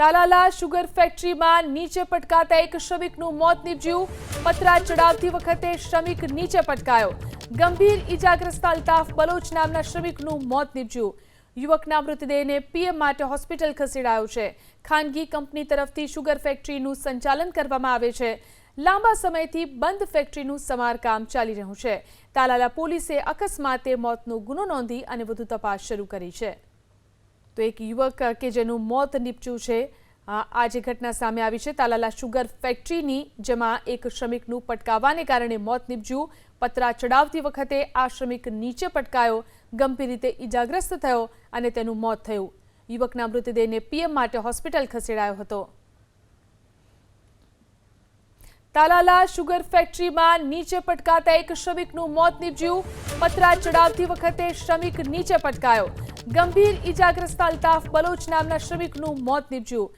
Talala sugar ફેક્ટરીમાં નીચે પટકાતા એક શ્રમિકનું મોત નીપજ્યું. પતરા ચડાવતી વખતે શ્રમિક નીચે પટકાયો. ગંભીર ઇજાગ્રસ્ત અલ્તાફ બલોચ નામના શ્રમિકનું મોત નીપજ્યું. યુવકના મૃતદેહને પીએમ માટે હોસ્પિટલ ખસેડાયો છે. ખાનગી કંપની તરફથી શુગર ફેક્ટરીનું સંચાલન કરવામાં આવે છે. લાંબા સમયથી બંધ ફેક્ટરીનું સમારકામ ચાલી રહ્યું છે. તાલાલા પોલીસે અકસ્માતે મોતનો ગુનો નોંધી અને વધુ તપાસ શરૂ કરી છે. તો એક યુવક કે જેનું મોત નીપજ્યું છે આ જે ઘટના સામે આવી છે, તાલાલા શુગર ફેક્ટરીની, જેમાં એક શ્રમિકનું પટકાવાને કારણે મોત નીપજ્યું. પતરા ચડાવતી વખતે આ શ્રમિક નીચે પટકાયો, ગંભીર રીતે ઈજાગ્રસ્ત થયો અને તેનું મોત થયું. યુવકના મૃતદેહને પીએમ માટે હોસ્પિટલ ખસેડાયો હતો. તાલાલા શુગર ફેક્ટરીમાં નીચે પટકાતા એક શ્રમિકનું મોત નીપજ્યું. પતરા ચડાવતી વખતે શ્રમિક નીચે પટકાયો. ગંભીર ઈજાગ્રસ્ત અલ્તાફ બલોચ નામના શ્રમિકનું મોત નીપજ્યું.